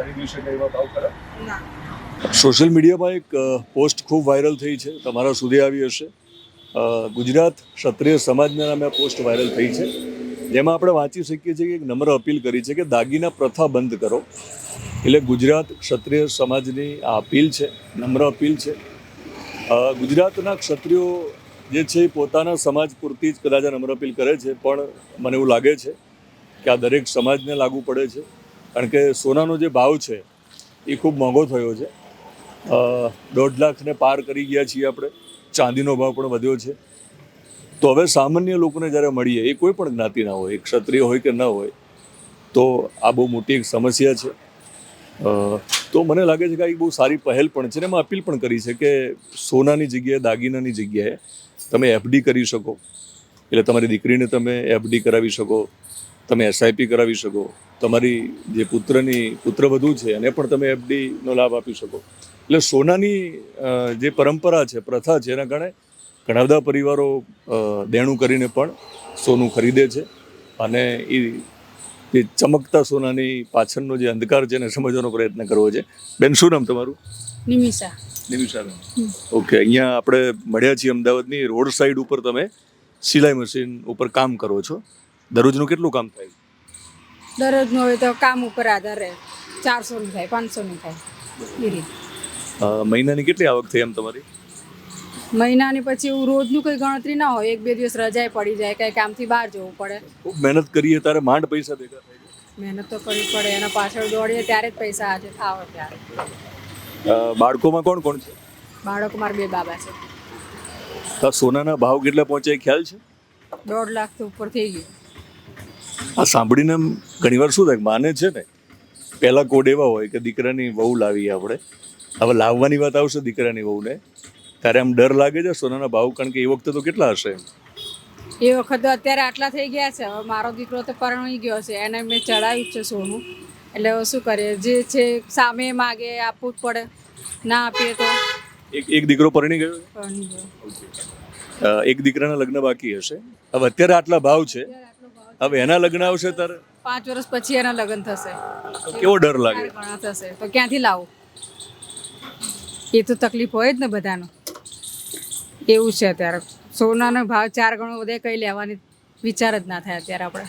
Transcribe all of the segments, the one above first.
ખરીદી શકે એવા ભાવ ખરા? સોશિયલ મીડિયામાં એક પોસ્ટ ખૂબ વાયરલ થઈ છે. તમારા સુધી આવી હશે. ગુજરાત ક્ષત્રિય સમાજના નામે આ પોસ્ટ વાયરલ થઈ છે. જેમાં આપણે વાંચી શકીએ છીએ કે એક નમ્ર અપીલ કરી છે કે દાગીના પ્રથા બંધ કરો. એટલે ગુજરાત ક્ષત્રિય સમાજની આ અપીલ છે નમ્ર અપીલ છે. ગુજરાતના ક્ષત્રિયો જે છે એ પોતાના સમાજ પૂરતી જ કદાચ આ નમ્ર અપીલ કરે છે પણ મને એવું લાગે છે કે આ દરેક સમાજને લાગુ પડે છે. કારણ કે સોનાનો જે ભાવ છે, એ ખૂબ મોંઘો થયો છે. દોઢ લાખને પાર કરી ગયા છીએ આપણે. ચાંદીનો ભાવ પણ વધ્યો છે. તો હવે સામાન્ય લોકોને જ્યારે મળીએ, એ કોઈ પણ જ્ઞાતિના હોય, ક્ષત્રિય હોય કે ન હોય, તો આ બહુ મોટી એક સમસ્યા છે. તો મને લાગે છે કે આ બહુ સારી પહેલ પણ છે અને એમાં અપીલ પણ કરી છે કે સોનાની જગ્યાએ, દાગીનાની જગ્યાએ તમે એફડી કરી શકો. એટલે તમારી દીકરીને તમે એફડી કરાવી શકો. તમે એસઆઈપી કરાવી શકો તમારી જે પુત્રની પુત્રવધુ છે એને પણ તમે એફડીનો લાભ આપી શકો. એટલે સોનાની જે પરંપરા છે પ્રથા છે એના કારણે ઘણા બધા પરિવારો દેણું કરીને પણ સોનું ખરીદે છે અને એ એ ચમકતા સોનાની પાછળનો જે અંધકાર છે એને સમજવાનો પ્રયત્ન કરવો છે. બેન શું નામ તમારું? નિમિષા. નિમિષાબેન ઓકે અહીંયા આપણે મળ્યા છીએ અમદાવાદની રોડ સાઈડ ઉપર તમે સિલાઈ મશીન ઉપર કામ કરો છો. દરરોજનું કેટલું કામ થાય? દરરોજનું હવે તો કામ ઉપર આધાર રહે. ચારસોનું થાય પાંચસોનું થાય એ રીતે. અ, મહિનાની કેટલી આવક થઈ એમ તમારી? મહિનાની પછી એવું રોજનું કંઈ ગણતરી ના હોય એક બે દિવસ રજાએ પડી જાય કંઈ કામથી બહાર જવું પડે. ખૂબ મહેનત કરીએ ત્યારે માંડ પૈસા ભેગા થાય મહેનત તો કરવી પડે એના પાછળ દોડીએ ત્યારે જ પૈસા આજે આવે ત્યારે. બાળકોમાં કોણ કોણ છે? બાળકો મારા બે બાબા છે. તો સોનાના ભાવ કેટલા પહોંચે ખ્યાલ છે? દોઢ લાખ તો ઉપર થઈ ગયું. આ સાંભળીને ઘણીવાર શું થાય માને છે ને પહેલાં કોડ એવા હોય કે દીકરાની વહુ લાવીએ આપણે. હવે લાવવાની વાત આવશે દીકરાની વહુને. ત્યારે આમ ડર લાગે છે સોનાના ભાવ કારણ કે એ વખતે તો કેટલા હશે એ વખત તો અત્યારે આટલા થઈ ગયા છે. હવે મારો દીકરો તો પરણી ગયો છે. એને મેં ચડાવ્યું છે સોનું. એટલે શું કરીએ? જે છે સામે માગે આપવું જ પડે. ના આપીએ તો. એક એક દીકરો પરણી ગયો? પરણી ગયો. એક દીકરાના લગ્ન બાકી હશે. હવે અત્યારે આટલા ભાવ છે. હવે એના લગ્ન આવશે તારે? પાંચ વર્ષ પછી એના લગ્ન થશે. કેવો ડર લાગે? થશે. તો ક્યાંથી લાવો? એ તો તકલીફ હોય જ ને બધાનો. એવું છે અત્યારે. સોનાનો ભાવ ચાર ગણો વધે કંઈ લેવાની વિચાર જ ના થાય અત્યારે આપણે.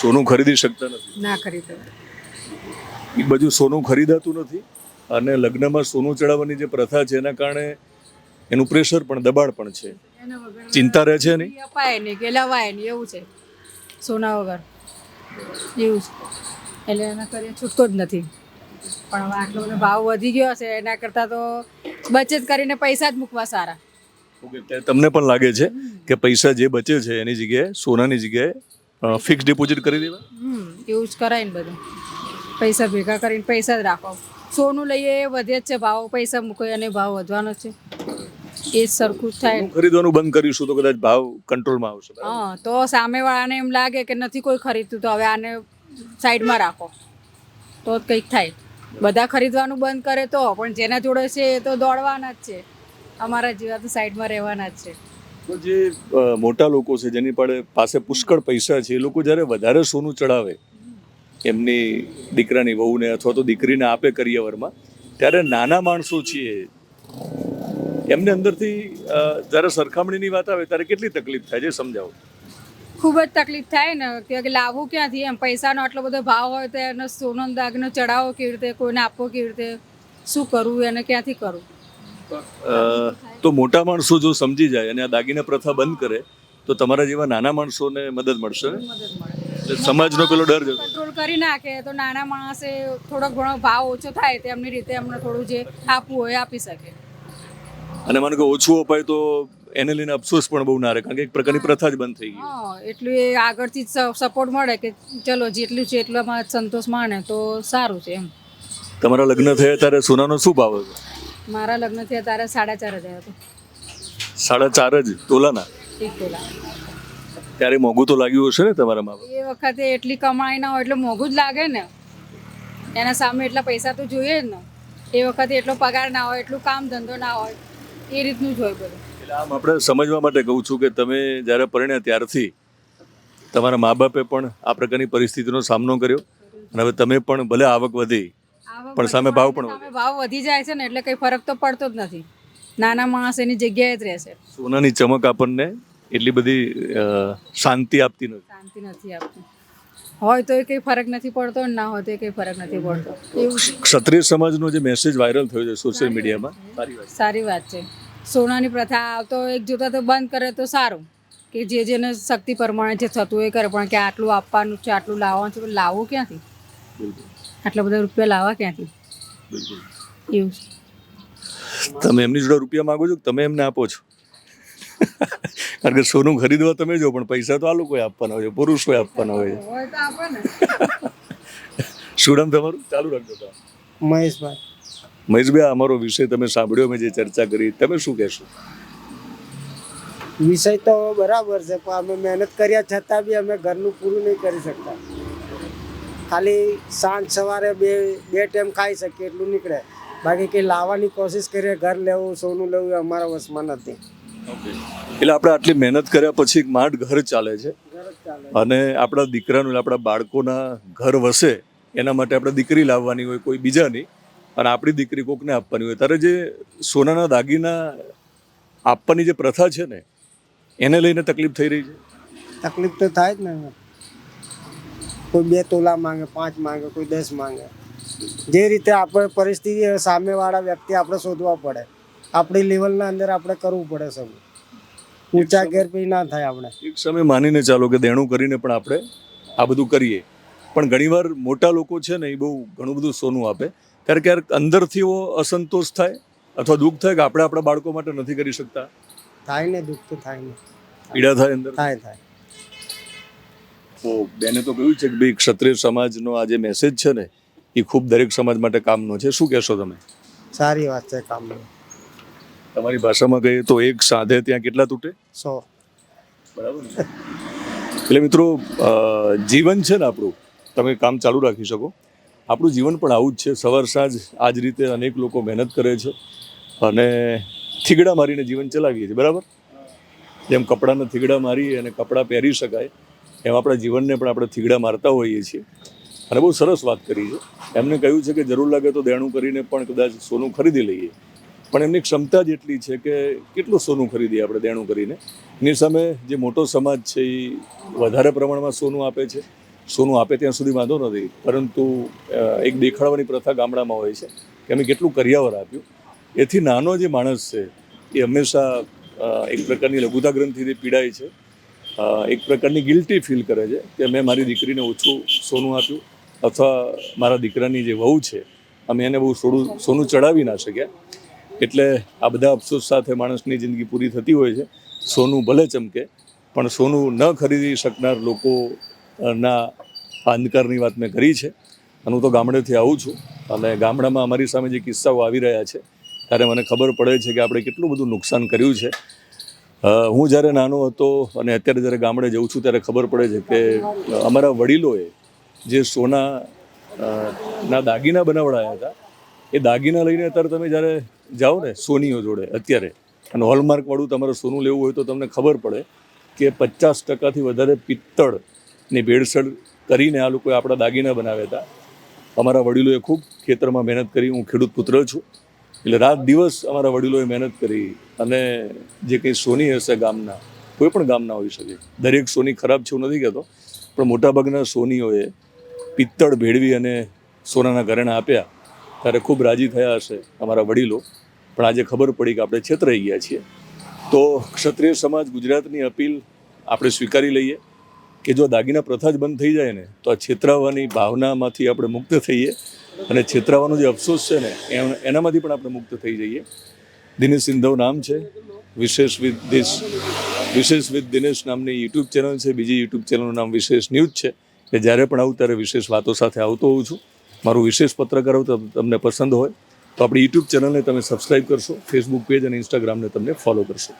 સોનું ખરીદી શકતા નથી. ના ખરીદો. એ બધું સોનું ખરીદાતું નથી અને લગ્નમાં સોનું ચડાવવાની જે પ્રથા છે એના કારણે એનું પ્રેશર પણ દબાણ પણ છે. ચિંતા રહે છે નહીં? અપાય નહીં કે લવાય નહીં એવું છે. સોના વગર. એવું છે. એટલે એના કરીએ છૂટતો જ નથી. પણ હવે આટલો બધો ભાવ વધી ગયો છે એના કરતાં તો બચત કરીને પૈસા જ મૂકવા સારા. તમને પણ લાગે છે કે પૈસા જે બચે છે એની જગ્યાએ સોનાની જગ્યાએ ફિક્સ ડિપોઝિટ કરી દેવા? એવું જ કરાય ને બધું. પૈસા ભેગા કરીને પૈસા જ રાખો. સોનું લઈએ એ વધે જ છે ભાવ પૈસા મૂકો અને ભાવ વધવાનો જ છે. એ સરખું થાય. ખરીદવાનું બંધ કરીશું તો કદાચ ભાવ કંટ્રોલમાં આવશે? હા તો સામેવાળાને એમ લાગે કે નથી કોઈ ખરીદતું તો હવે આને સાઈડમાં રાખો. તો જ કંઈક થાય. બધા ખરીદવાનું બંધ કરે તો પણ જેના જોડે છે એ તો દોડવાના જ છે. અમારા જેવા તો સાઈડમાં રહેવાના જ છે. તો જે મોટા લોકો છે જેની પાસે પાસે પુષ્કળ પૈસા છે એ લોકો જ્યારે વધારે સોનું ચડાવે એમની દીકરાની વહુને અથવા તો દીકરીને આપે કરિયાવરમાં ત્યારે નાના માણસો છીએ એમને અંદરથી જ્યારે સરખામણીની વાત આવે ત્યારે કેટલી તકલીફ થાય છે સમજાવો. ખૂબ જ તકલીફ થાય ને કે લાવવું ક્યાંથી? એમ પૈસાનો આટલો બધો ભાવ હોય તો એનો સોનો દાગનો ચડાવો કેવી રીતે? કોઈને આપવો કેવી રીતે? શું કરવું એને ક્યાંથી કરવું તો મોટા માણસો જો સમજી જાય અને આ દાગીના પ્રથા બંધ કરે તો તમારા જેવા નાના માણસોને મદદ મળશે? એટલે સમાજનો પેલો ડર કંટ્રોલ કરી નાખે તો નાના માણસે થોડોક ઘણો ભાવ ઓછો થાય તેમની રીતે એમને થોડું જે આપવું હોય આપી શકે. અને મને કે ઓછું અપાય તો એને લઈને અફસોસ પણ બહુ ના રહે કારણ કે એક પ્રકારની પ્રથા જ બંધ થઈ ગઈ. હા એટલું એ આગળથી જ સપોર્ટ મળે કે ચલો જેટલું છે એટલામાં સંતોષ માણે તો સારું છે એમ. તમારા લગ્ન થયા ત્યારે સોનાનો શું ભાવ હતો? મારા લગ્ન થયા ત્યારે સાડા ચાર હજાર હતો. સાડા ચાર જ? તોલાના? એક તોલા. ત્યારે મોંઘું તો લાગ્યું હશે ને તમારા મા એ વખતે એટલી કમાણી ના હોય એટલે મોંઘું જ લાગે ને. એના સામે એટલા પૈસા તો જોઈએ જ ને. એ વખતે એટલો પગાર ના હોય એટલું કામ ધંધો ના હોય. એ રીતનું જ હોય બધું. એટલે આમ આપણે સમજવા માટે કહું છું કે તમે જ્યારે પરણ્યા ત્યારથી તમારા મા બાપે પણ આ પ્રકારની પરિસ્થિતિનો સામનો કર્યો અને હવે તમે પણ ભલે આવક વધી પણ સામે ભાવ પણ ભાવ વધી જાય છે ને એટલે કંઈ ફરક તો પડતો જ નથી. નાના માણસ એની જગ્યાએ જ રહેશે. સોનાની ચમક આપણને એટલી બધી શાંતિ આપતી નથી. શાંતિ નથી આપતી. હોય તો એ કંઈ ફરક નથી પડતો ના હોય તો એ કંઈ ફરક નથી પડતો. એવું ક્ષત્રિય સમાજનો જે મેસેજ વાયરલ થયો છે સોશિયલ મીડિયામાં સારી વાત છે. સોનાની પ્રથા તો એક જોતા તો બંધ કરે તો સારું. કે જે જેને શક્તિ પ્રમાણે જે થતું એ કરે પણ કે આટલું આપવાનું છે આટલું લાવવાનું છે પણ લાવવું ક્યાંથી? આટલા બધા રૂપિયા લાવવા ક્યાંથી? એવું તમે એમની જોડે રૂપિયા માગો છો તમે એમને આપો છો? કારણ કે સોનું ખરીદવા તમે જો પણ પૈસા તો આ લોકોએ આપવાના હોય છે પુરુષોએ આપવાના હોય છે. શું નામ તમારું? ચાલુ રાખજો મહેશભાઈ. મહેશભાઈ અમારો વિષય તમે સાંભળ્યો મેં જે ચર્ચા કરી તમે શું કહેશો? વિષય તો બરાબર છે પણ અમે મહેનત કર્યા છતાં બી અમે ઘરનું પૂરું નહીં કરી શકતા. ખાલી સાંજ સવારે બે બે ટાઈમ ખાઈ શકીએ એટલું નીકળે. બાકી કંઈ લાવવાની કોશિશ કરીએ ઘર લેવું સોનું લેવું એ અમારા વશમાં નથી. એટલે આપણે આટલી મહેનત કર્યા પછી માંડ ઘર ચાલે છે. અને આપણા દીકરાનું આપણા બાળકોના ઘર વસે એના માટે આપણે દીકરી લાવવાની હોય કોઈ બીજાની. અને આપણી દીકરી કોકને આપવાની હોય. ત્યારે જે સોનાના દાગીના આપવાની જે પ્રથા છે ને એને લઈને તકલીફ થઈ રહી છે? તકલીફ તો થાય જ ને. કોઈ બે તોલા માંગે પાંચ માંગે કોઈ દસ માંગે. જે રીતે આપણે પરિસ્થિતિ સામેવાળા વ્યક્તિ આપણે શોધવા પડે. આપણી લેવલના અંદર આપણે કરવું પડે સૌ ઊંચા ઘેર પછી ના થાય આપણે. એક સમય માનીને ચાલો કે દેણું કરીને પણ આપણે આ બધું કરીએ. પણ ઘણીવાર મોટા લોકો છે ને એ બહુ ઘણું બધું સોનું આપે. ત્યારે ક્યારેક અંદરથી એવો અસંતોષ થાય અથવા દુઃખ થાય કે આપણે આપણા બાળકો માટે નથી કરી શકતા. થાય ને દુઃખ તો થાય ને. પીડા થાય અંદર? થાય થાય. તો બેને તો કહ્યું છે કે ભાઈ ક્ષત્રિય સમાજનો આ જે મેસેજ છે ને એ ખૂબ દરેક સમાજ માટે કામનો છે. શું કહેશો તમે? સારી વાત છે કામનો. તમારી ભાષામાં કહીએ તો એક સાધે ત્યાં કેટલા તૂટે? સો. બરાબર એટલે મિત્રો જીવન છે ને આપણું તમે કામ ચાલુ રાખી શકો. આપણું જીવન પણ આવું જ છે. સવાર સાંજ આ જ રીતે અનેક લોકો મહેનત કરે છે અને થીગડા મારીને જીવન ચલાવીએ છીએ. બરાબર? જેમ કપડાના થીગડા મારી અને કપડાં પહેરી શકાય, એમ આપણા જીવનને પણ આપણે થીગડા મારતા હોઈએ છીએ. અને બહુ સરસ વાત કરી છે. એમને કહ્યું છે કે જરૂર લાગે તો દેણું કરીને પણ કદાચ સોનું ખરીદી લઈએ. પણ એમની ક્ષમતા જ એટલી છે કે કેટલું સોનું ખરીદીએ આપણે દેણું કરીને? એની સામે જે મોટો સમાજ છે, એ વધારે પ્રમાણમાં સોનું આપે છે. સોનું આપે ત્યાં સુધી વાંધો નથી. પરંતુ એક દેખાડવાની પ્રથા ગામડામાં હોય છે કે અમે કેટલું કરિયાવર આપ્યું. એથી નાનો જે માણસ છે, એ હંમેશા એક પ્રકારની લઘુતા ગ્રંથિથી પીડાય છે. એક પ્રકારની ગિલ્ટી ફીલ કરે છે કે મેં મારી દીકરીને ઓછું સોનું આપ્યું અથવા મારા દીકરાની જે વહુ છે, અમે એને બહુ સોનું સોનું ચડાવી ના શક્યા. એટલે આ બધા અફસોસ સાથે માણસની જિંદગી પૂરી થતી હોય છે. સોનું ભલે ચમકે, પણ સોનું ન ખરીદી શકનાર લોકો ના, અંધકારની વાત મેં કરી છે. અને હું તો ગામડેથી આવું છું. અને ગામડામાં અમારી સામે જે કિસ્સાઓ આવી રહ્યા છે, ત્યારે મને ખબર પડે છે કે આપણે કેટલું બધું નુકસાન કર્યું છે. હું જ્યારે નાનો હતો અને અત્યારે જ્યારે ગામડે જઉં છું, ત્યારે ખબર પડે છે કે અમારા વડીલોએ જે સોના ના દાગીના બનાવડાયા હતા, એ દાગીના લઈને અત્યારે તમે જ્યારે જાઓ ને સોનીઓ જોડે અત્યારે, અને હોલમાર્કવાળું તમારે સોનું લેવું હોય તો તમને ખબર પડે કે પચાસ ટકાથી વધારે પિત્તળની ભેળસેળ કરીને આ લોકોએ આપણા દાગીના બનાવ્યા હતા. અમારા વડીલોએ ખૂબ ખેતરમાં મહેનત કરી. હું ખેડૂત પુત્ર છું. એટલે રાત દિવસ અમારા વડીલોએ મહેનત કરી અને જે કંઈ સોની હશે ગામના, કોઈ પણ ગામના હોઈ શકે. દરેક સોની ખરાબ છે હું નથી કહેતો. પણ મોટાભાગના સોનીઓએ પિત્તળ ભેળવી અને સોનાના ઘરેણા આપ્યા ત્યારે ખૂબ રાજી થયા હશે અમારા વડીલો. પણ આજે ખબર પડી કે આપણે છેતરાઈ ગયા છીએ. તો ક્ષત્રિય સમાજ ગુજરાતની અપીલ આપણે સ્વીકારી લઈએ. કે જો દાગીના પ્રથા જ બંધ થઈ જાય ને, તો આ છેતરાવાની ભાવનામાંથી આપણે મુક્ત થઈએ. અને છેતરાવાનો જે અફસોસ છે ને એનામાંથી પણ આપણે મુક્ત થઈ જઈએ. દિનેશ સિંધવ નામ છે. વિશેષ વિથ દિશ વિશેષ વિથ દિનેશ નામની યુટ્યુબ ચેનલ છે. બીજી યુટ્યુબ ચેનલનું નામ વિશેષ ન્યૂઝ છે. કે જ્યારે પણ આવું, ત્યારે વિશેષ વાતો સાથે આવતો હોઉં છું. મારું વિશેષ પત્રકાર તમને પસંદ હોય, તો આપણી યુટ્યુબ ચેનલને તમે સબસ્ક્રાઈબ કરશો. ફેસબુક પેજ અને ઇન્સ્ટાગ્રામને તમને ફોલો કરશો.